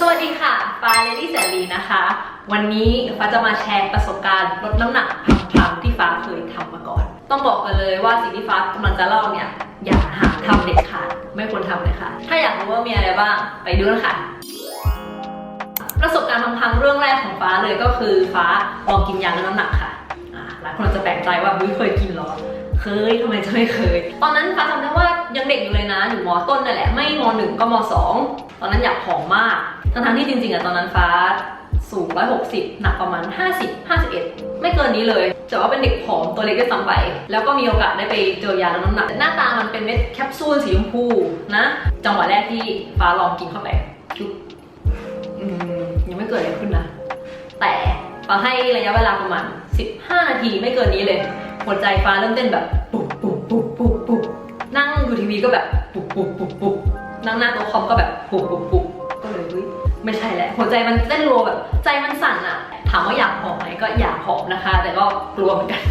สวัสดีค่ะฟ้าเลดี้แสนลีนะคะ วันนี้ฟ้าจะมาแชร์ประสบการณ์ลดน้ำหนักพังๆที่ฟ้าเคยทำมาก่อน ต้องบอกกันเลยว่าสิ่งที่ฟ้ากำลังจะเล่าเนี่ยอย่าหาทำเด็ดขาดไม่ควรทำเลยค่ะ ถ้าอยากรู้ว่ามีอะไรบ้างไปดูกันค่ะประสบการณ์พังๆเรื่องแรกของฟ้าเลยก็คือฟ้าลองกินยาลดน้ำหนักค่ะหลายคนจะแปลกใจว่าเฮ้ยเคยกินเหรอ เคยทำไมจะไม่เคย ตอนนั้นฟ้าจำได้ว่า ยังเด็กอยู่เลยนะอยู่มต้นนั่นแหละไม่มหนึ่งก็มสองตอนนั้นอยากผอมมากทั้งที่จริงๆอะตอนนั้นฟ้าสูง 160 หนักประมาณ 50 51 ไม่เกินนี้เลย แต่ว่าเป็นเด็กผอมตัวเล็กด้วยซ้ำไป แล้วก็มีโอกาสได้ไปเจอยาลดน้ำหนัก หน้าตามันเป็นเม็ดแคปซูลสีชมพูนะ จังหวะแรกที่ฟ้าลองกินเข้าไปจุ๊บยังไม่เกิดอะไรขึ้นนะ แต่ฟ้าให้ระยะเวลาประมาณ 15 นาทีไม่เกินนี้เลย หัวใจฟ้าเริ่มเต้นแบบ ดูทีวีก็แบบปุ๊บปุ๊บปุ๊บปุ๊บนั่งหน้าโต๊ะคอมก็แบบปุ๊บปุ๊บปุ๊บก็เลยเฮ้ยไม่ใช่แหละหัวใจมันเต้นรัวแบบ ใจมันสั่นอะถามว่าอยากผอมไหมก็อยากผอมนะคะ แต่ก็กลัวเหมือนกัน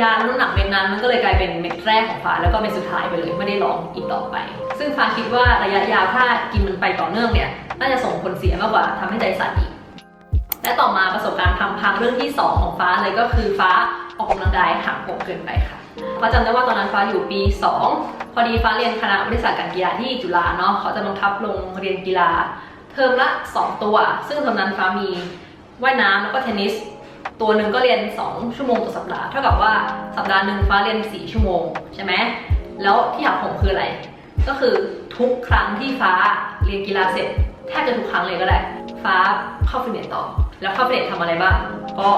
ยาลดน้ำหนักเม็ดนั้นมันก็เลยกลายเป็นเม็ดแรกของฟ้าแล้วก็เม็ดสุดท้ายไปเลยไม่ได้ลองอีกต่อไป ซึ่งฟ้าคิดว่าระยะยาวถ้ากินมันไปต่อเนื่องเนี่ยน่าจะส่งผลเสียมากกว่าทำให้ใจสั่นอีกและต่อมาประสบการณ์ทำพังเรื่องที่ 2 ของฟ้าเลยก็คือฟ้า ออกกำลังกายห่างโหดเกินไปค่ะฟ้าจำได้ว่าตอนนั้นฟ้าอยู่ปี 2 พอดีฟ้าเรียนคณะบริษัทการกีฬาที่จุฬาเนาะเขาจะบังคับลงเรียนกีฬา เทอมละ 2 ตัว ซึ่งตอนนั้นฟ้ามีว่ายน้ำแล้วก็เทนนิสตัวหนึ่งก็เรียน 2 ชั่วโมงต่อสัปดาห์เท่ากับว่าสัปดาห์หนึ่งฟ้าเรียน 4 ชั่วโมงใช่ไหมแล้วที่หักโหมคืออะไร ก็คือทุกครั้งที่ฟ้าเรียนกีฬาเสร็จแทบจะทุกครั้งเลยก็ได้ ฟ้าเข้าฟิตเนสต่อ แล้วเข้าฟิตเนสทำอะไรบ้างก็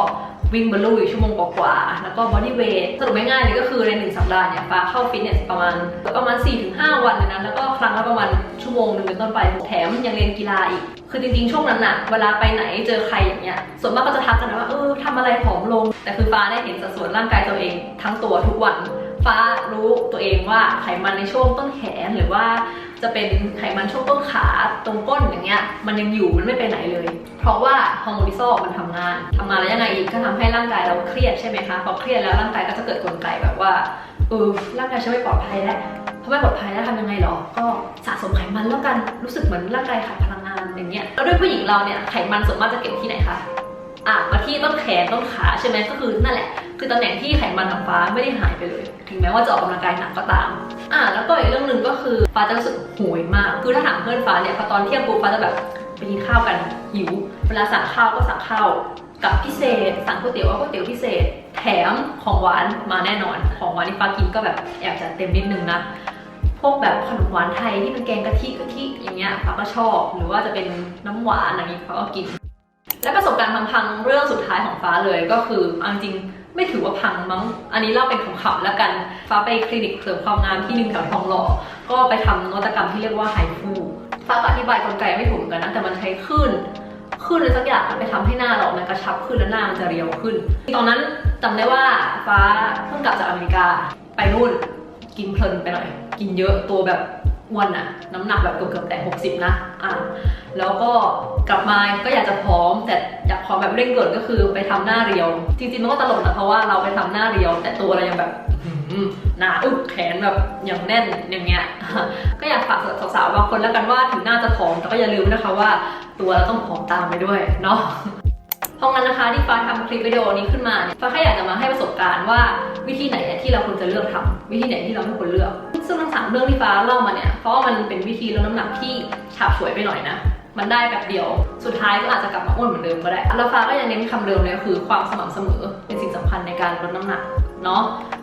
วิ่งบอลลูนชั่วโมงกว่าๆแล้วก็บอดี้เวทสรุปง่ายๆเลยก็คือในหนึ่งสัปดาห์เนี่ยฟ้าเข้าฟิตเนสประมาณประมาณ 4-5 วันเลยนะแล้วก็ครั้งละประมาณชั่วโมงหนึ่งเป็นต้นไปแถมยังเรียนกีฬาอีกคือจริงๆ ช่วงนั้นน่ะเวลาไปไหนเจอใครอย่างเงี้ย ส่วนมากก็จะทักกันว่าเออทำอะไรผอมลง แต่คือฟ้าได้เห็นสัดส่วนร่างกายตัวเองทั้งตัวทุกวัน ฟ้ารู้ตัวเองว่าไขมันในช่วงต้นแขนหรือว่าจะเป็นไขมันช่วงต้นขาตรงก้นอย่างเงี้ย มันยังอยู่มันไม่ไปไหนเลย ราะว่าฮอร์โมนทิซอลมันทำงานทำงานแล้วยังไงอีกก็ทำให้ร่างกายเราเครียดใช่ไหมคะพอเครียดแล้วร่างกายก็จะเกิดกลไกแบบว่าเออร่างกายฉันไม่ปลอดภัยแล้วพอไม่ปลอดภัยแล้วทำยังไงหรอ ก็สะสมไขมันแล้วกันรู้สึกเหมือนร่างกายขาดพลังงานอย่างเงี้ยแล้วด้วยผู้หญิงเราเนี่ยไขมันส่วนมากจะเก็บที่ไหนคะอะมาที่ต้นแขนต้นขาใช่ไหมก็คือนั่นแหละ คือตำแหน่งที่ไขมันของฟ้าไม่ได้หายไปเลย ถึงแม้ว่าจะออกกำลังกายหนักก็ตามอะแล้วก็อีกเรื่องหนึ่งก็คือฟ้าจะรู้สึกโหยมาก คือถ้าถามเพื่อนฟ้าเนี่ยพอตอนเที่ยงปุ๊บฟ้าจะแบบ ไปกินข้าวกันหิว เวลาสั่งข้าวก็สั่งข้าวกับพิเศษ สั่งก๋วยเตี๋ยวก็ก๋วยเตี๋ยวพิเศษ แถมของหวานมาแน่นอน ของหวานที่ฟ้ากินก็แบบแอบจะเต็มนิดนึงนะ พวกแบบขนมหวานไทยที่เป็นแกงกะทิกะทิอย่างเงี้ยฟ้าก็ชอบ หรือว่าจะเป็นน้ำหวานอะไรอย่างงี้ฟ้าก็กิน และประสบการณ์พังๆเรื่องสุดท้ายของฟ้าเลยก็คือเอาจริงไม่ถือว่าพังมั้ง อันนี้เล่าเป็นขำๆแล้วกัน ฟ้าไปคลินิกเสริมความงามที่หนึ่งแถวทองหล่อ ก็ไปทำนวัตกรรมที่เรียกว่าไฮฟู ฟ้าก็อธิบายกลไกไม่ถูกกันนะ แต่มันใช้คลื่นคลื่นอะไรสักอย่างไปทำให้หน้าเรา มันกระชับขึ้นและหน้ามันจะเรียวขึ้น ตอนนั้นจำได้ว่าฟ้าเพิ่งกลับจากอเมริกาไปนู่น กินเพลินไปหน่อย กินเยอะตัวแบบ อ้วนอะน้ำหนักแบบเกือบๆแต่ 60 นะอะแล้วก็กลับมาก็อยากจะพร้อม แต่อยากพร้อมแบบเร่งด่วนก็คือไปทำหน้าเรียว จริงๆมันก็ตลกนะเพราะว่าเราไปทำหน้าเรียว แต่ตัวเรายังแบบหนาอึกแขนแบบอย่างแน่นอย่างเงี้ย ก็อยากฝากสาวๆบางคนแล้วกันว่าถึงหน้าจะผอมแต่ก็อย่าลืมนะคะว่า ตัวเราต้องผอมตามไปด้วยเนาะเพราะงั้นนะคะที่ฟ้าทำคลิปวิดีโอนี้ขึ้นมาเนี่ยฟ้าแค่อยากจะมาให้ประสบการณ์ว่าวิธีไหนที่เราควรจะเลือกทำวิธีไหนที่เราไม่ควรเลือก ซึ่งทั้งสามเรื่องที่ฟ้าเล่ามาเนี่ยเพราะว่ามันเป็นวิธีลดน้ำหนักที่ฉาบฉวยไปหน่อยนะ มันได้แบบเดียว สุดท้ายก็อาจจะกลับมาอ้วนเหมือนเดิมก็ได้แล้วฟ้าก็ยังเน้นคำเดิมเลยคือความสม่ำเสมอเป็นสิ่งสำคัญในการลดน้ำหนักเนาะ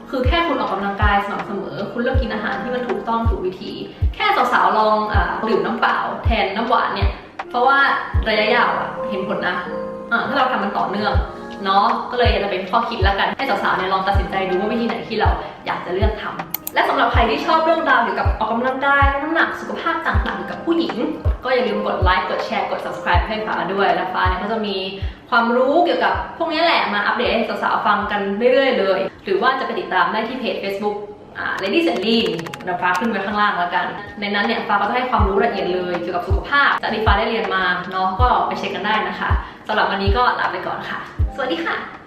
คือแค่คุณออกกำลังกายสม่ำเสมอ คุณเลือกกินอาหารที่มันถูกต้องถูกวิธี แค่สาวๆลองอดื่มน้ำเปล่า แทนน้ำหวานเนี่ย เพราะว่าระยะยาวเห็นผลนะอ่าถ้าเราทำมันต่อเนื่อง เนาะก็เลยจะเป็นข้อคิดแล้วกันให้สาวๆเนี่ยลองตัดสินใจดูว่าวิธีไหนที่เราอยากจะเลือกทำและสำหรับใครที่ชอบเรื่องราวเกี่ยวกับออกกำลังกายลดน้ำหนักสุขภาพต่างๆเกี่ยวกับผู้หญิง ก็อย่าลืมกดไลค์กดแชร์กด subscribe ให้ฟ้าด้วยและฟ้าเนี่ยก็จะมีความรู้เกี่ยวกับพวกนี้แหละมาอัปเดตให้สาวๆฟังกันเรื่อยๆเลย หรือว่าจะไปติดตามได้ที่เพจ Facebook อ่า Ladies and Lean เดี๋ยวฟ้าขึ้นไว้ข้างล่างแล้วกัน ในนั้นเนี่ยฟ้าก็จะให้ความรู้ละเอียดเลยเกี่ยวกับสุขภาพจากที่ฟ้าได้เรียนมาเนาะก็ไปเช็คกันได้นะคะสำหรับวันนี้ก็ลาไปก่อนค่ะ สวัสดีค่ะ